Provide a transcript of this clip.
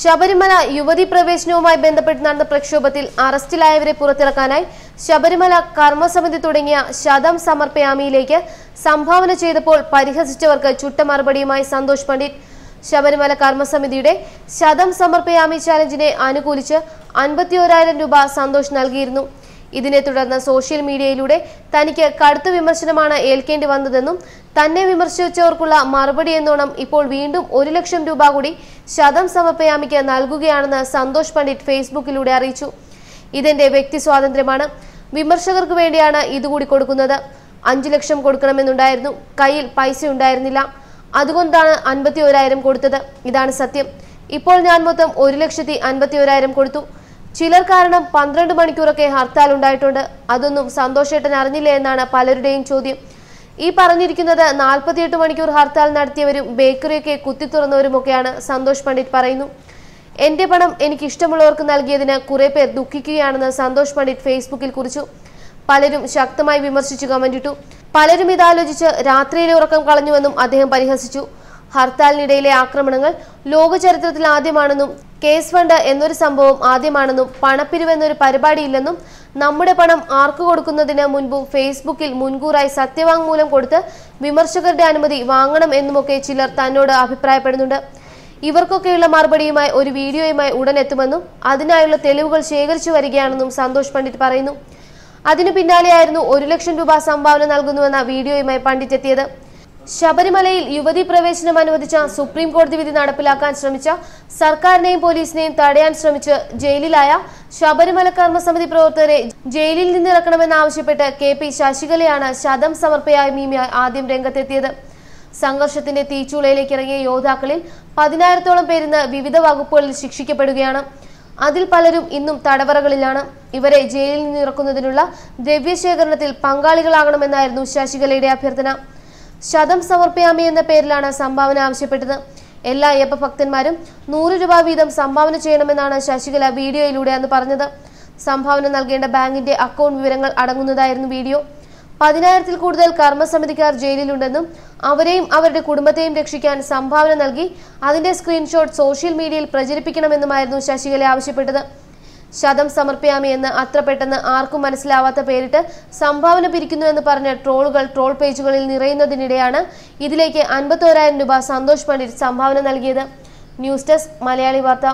ശബരിമല യുവതി പ്രവേശനവുമായി ബന്ധപ്പെട്ട് നടന്ന പ്രക്ഷോഭത്തിൽ അറസ്റ്റിലായവരെ പുറത്തിറക്കാനായി ശബരിമല കർമ്മസമിതി തുടങ്ങിയ ശതം സമർപ്പയാമിയിലേക്ക് സംഭാവന ചെയ്തപ്പോൾ പരിഹസിച്ചവർക്ക് ചുട്ട മറുപടിയുമായി സന്തോഷ് പണ്ഡിറ്റ്. ശബരിമല കർമ്മസമിതിയുടെ ശതം സമർപ്പയാമി ചാലഞ്ചിനെ അനുകൂലിച്ച് അൻപത്തിയോരായിരം രൂപ സന്തോഷ് നൽകിയിരുന്നു. ഇതിനെ തുടർന്ന് സോഷ്യൽ മീഡിയയിലൂടെ തനിക്ക് കടുത്ത വിമർശനമാണ് ഏൽക്കേണ്ടി വന്നതെന്നും തന്നെ വിമർശിച്ചവർക്കുള്ള മറുപടി എന്നോണം ഇപ്പോൾ വീണ്ടും ഒരു ലക്ഷം രൂപ കൂടി ശതം സമപ്പയാമിക്ക് നൽകുകയാണെന്ന് സന്തോഷ് പണ്ഡിറ്റ് ഫേസ്ബുക്കിലൂടെ അറിയിച്ചു. ഇതെന്റെ വ്യക്തി സ്വാതന്ത്ര്യമാണ്. വിമർശകർക്ക് വേണ്ടിയാണ് ഇതുകൂടി കൊടുക്കുന്നത്. അഞ്ചു ലക്ഷം കൊടുക്കണമെന്നുണ്ടായിരുന്നു. കയ്യിൽ പൈസ ഉണ്ടായിരുന്നില്ല. അതുകൊണ്ടാണ് അൻപത്തി ഒരായിരം കൊടുത്തത്. ഇതാണ് സത്യം. ഇപ്പോൾ ഞാൻ മൊത്തം ഒരു ലക്ഷത്തി അൻപത്തി ഒരായിരം കൊടുത്തു. ചിലർ കാരണം പന്ത്രണ്ട് മണിക്കൂറൊക്കെ ഹർത്താൽ ഉണ്ടായിട്ടുണ്ട് അതൊന്നും സന്തോഷേട്ടൻ അറിഞ്ഞില്ല എന്നാണ് പലരുടെയും ചോദ്യം. ഈ പറഞ്ഞിരിക്കുന്നത് നാൽപ്പത്തിയെട്ട് മണിക്കൂർ ഹർത്താൽ നടത്തിയവരും ബേക്കറിയൊക്കെ കുത്തി തുറന്നവരുമൊക്കെയാണ് സന്തോഷ് പണ്ഡിറ്റ് പറയുന്നു. എന്റെ പണം എനിക്ക് ഇഷ്ടമുള്ളവർക്ക് നൽകിയതിന് കുറെ പേർ ദുഃഖിക്കുകയാണെന്ന് സന്തോഷ് പണ്ഡിറ്റ് ഫേസ്ബുക്കിൽ കുറിച്ചു. പലരും ശക്തമായി വിമർശിച്ചു കമന്റിട്ടു പലരും ഇതാലോചിച്ച് രാത്രിയിലെ ഉറക്കം കളഞ്ഞുവെന്നും അദ്ദേഹം പരിഹസിച്ചു. ഹർത്താലിനിടയിലെ ആക്രമണങ്ങൾ ലോക ചരിത്രത്തിൽ ആദ്യമാണെന്നും കേസ് ഫണ്ട് എന്നൊരു സംഭവം ആദ്യമാണെന്നും പണപ്പിരിവ് എന്നൊരു പരിപാടിയില്ലെന്നും നമ്മുടെ പണം ആർക്കു കൊടുക്കുന്നതിന് മുൻപും ഫേസ്ബുക്കിൽ മുൻകൂറായി സത്യവാങ്മൂലം കൊടുത്ത് വിമർശകരുടെ അനുമതി വാങ്ങണം എന്നുമൊക്കെ ചിലർ തന്നോട് അഭിപ്രായപ്പെടുന്നുണ്ട്. ഇവർക്കൊക്കെയുള്ള മറുപടിയുമായി ഒരു വീഡിയോയുമായി ഉടൻ എത്തുമെന്നും അതിനായുള്ള തെളിവുകൾ ശേഖരിച്ചു വരികയാണെന്നും സന്തോഷ് പണ്ഡിറ്റ് പറയുന്നു. അതിനു പിന്നാലെയായിരുന്നു ഒരു ലക്ഷം രൂപ സംഭാവന നൽകുന്നുവെന്ന വീഡിയോയുമായി പണ്ഡിറ്റ് എത്തിയത്. ശബരിമലയിൽ യുവതി പ്രവേശനം അനുവദിച്ച സുപ്രീം കോടതി വിധി നടപ്പിലാക്കാൻ ശ്രമിച്ച സർക്കാരിനെയും പോലീസിനെയും തടയാൻ ശ്രമിച്ച് ജയിലിലായ ശബരിമല കർമ്മസമിതി പ്രവർത്തകരെ ജയിലിൽ നിന്നിറക്കണമെന്നാവശ്യപ്പെട്ട് കെ പി ശശികലയാണ് ശതം സമർപ്പയായ മീമിയായി ആദ്യം രംഗത്തെത്തിയത്. സംഘർഷത്തിന്റെ തീച്ചൂളയിലേക്ക് ഇറങ്ങിയ യോദ്ധാക്കളിൽ പതിനായിരത്തോളം പേരിന്ന് വിവിധ വകുപ്പുകളിൽ ശിക്ഷിക്കപ്പെടുകയാണ്. അതിൽ പലരും ഇന്നും തടവറകളിലാണ്. ഇവരെ ജയിലിൽ നിന്നിറക്കുന്നതിനുള്ള ദ്രവ്യശേഖരണത്തിൽ പങ്കാളികളാകണമെന്നായിരുന്നു ശശികലയുടെ അഭ്യർത്ഥന. ശതം സമർപ്പയാമി എന്ന പേരിലാണ് സംഭാവന ആവശ്യപ്പെട്ടത്. എല്ലാ അയ്യപ്പ ഭക്തന്മാരും നൂറ് രൂപ വീതം സംഭാവന ചെയ്യണമെന്നാണ് ശശികല വീഡിയോയിലൂടെ അന്ന് പറഞ്ഞത്. സംഭാവന നൽകേണ്ട ബാങ്കിന്റെ അക്കൗണ്ട് വിവരങ്ങൾ അടങ്ങുന്നതായിരുന്നു വീഡിയോ. പതിനായിരത്തിൽ കൂടുതൽ കർമ്മസമിതിക്കാർ ജയിലിലുണ്ടെന്നും അവരെയും അവരുടെ കുടുംബത്തെയും രക്ഷിക്കാൻ സംഭാവന നൽകി അതിന്റെ സ്ക്രീൻഷോട്ട് സോഷ്യൽ മീഡിയയിൽ പ്രചരിപ്പിക്കണമെന്നുമായിരുന്നു ശശികല ആവശ്യപ്പെട്ടത്. ശതം സമർപ്പയാമി എന്ന് അത്ര പെട്ടെന്ന് ആർക്കും മനസ്സിലാവാത്ത പേരിട്ട് സംഭാവന പിരിക്കുന്നുവെന്ന് പറഞ്ഞ ട്രോളുകൾ ട്രോൾ പേജുകളിൽ നിറയുന്നതിനിടെയാണ് ഇതിലേക്ക് അൻപത്തോരായിരം രൂപ സന്തോഷ് പണ്ഡിറ്റ് സംഭാവന നൽകിയത്. ന്യൂസ് ഡെസ്ക് മലയാളി വാർത്ത.